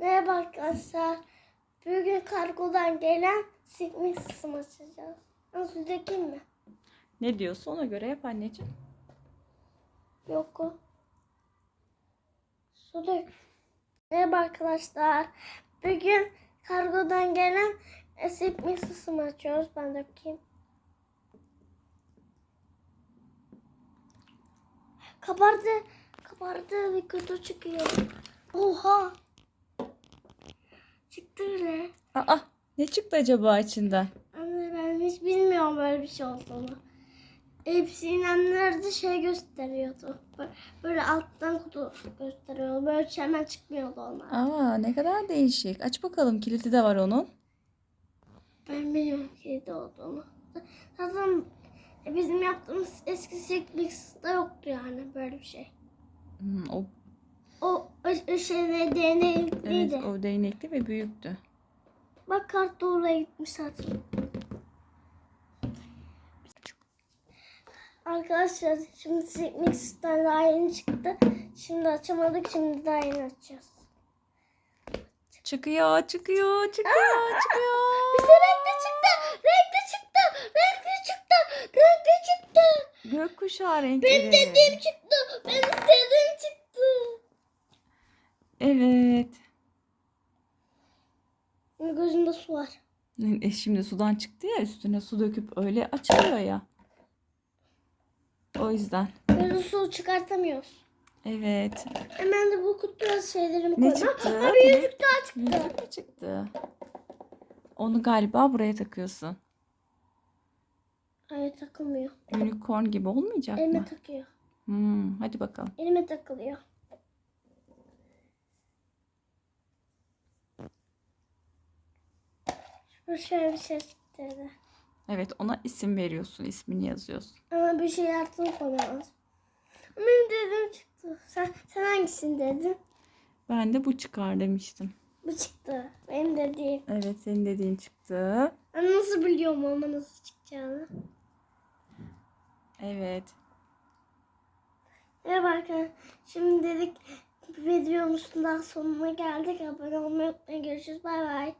Merhaba arkadaşlar. Bugün kargodan gelen sikmek sısım açacağız. Nasıl dökeyim mi? Ne diyorsa ona göre yap anneciğim. Yok o. Su dök. Merhaba arkadaşlar. Bugün kargodan gelen sikmek sısım açıyoruz. Ben dökeyim. Kabardı. Kabardı ve kötü çıkıyor. Oha. Çıktı bile. Aa ne çıktı acaba içinden? Anne ben hiç bilmiyorum böyle bir şey olduğunu. Hepsi inemlerde şey gösteriyordu. Böyle, böyle alttan kutu gösteriyordu. Böyle hemen çıkmıyordu onlar. Aa ne kadar değişik. Aç bakalım kilidi de var onun. Ben bilmiyorum ki ne olduğunu. Zaten bizim yaptığımız eski Sigmix'te yoktu yani böyle bir şey. Hmm, o şey ne deneyliydi. evet, o değnekli ve büyüktü. Bak kart da oraya gitmiş zaten. Arkadaşlar şimdi Sigmix'ten daha yeni çıktı. Şimdi açamadık şimdi daha yeni açacağız. Çıkıyor, çıkıyor, çıkıyor, çıkıyor. Bize renkli çıktı. Renkli çıktı. Renkli çıktı. Renkli çıktı. Gökkuşağı renkleri. Benim dediğim çıktı. Benim istediğim çıktı. Evet. Gözümde su var. E, şimdi sudan çıktı ya üstüne su döküp öyle açılıyor ya. O yüzden. Gözü su çıkartamıyoruz. Evet. Hemen de bu kutuya şeylerimi Ne koydum. çıktı? Ha, bir yüzük daha çıktı. Yüzük mü çıktı? Onu galiba buraya takıyorsun. Hayır takılmıyor. Unicorn gibi olmayacak Elime mı? takıyor. Hmm, hadi bakalım. Elime takılıyor. Şöyle bir şey dedi. Evet ona isim veriyorsun. ismini yazıyorsun. Ama bir şey altına koyamaz. Benim dediğim çıktı. Sen, sen hangisini dedin? Ben de bu çıkar demiştim. Bu çıktı. Benim dediğim. Evet senin dediğin çıktı. Ben nasıl biliyorum ama nasıl çıkacağını? Evet. Merhaba arkadaşlar. Şimdi dedik videomuzun daha sonuna geldik. Abone olmayı unutmayın. Görüşürüz. Bay bay.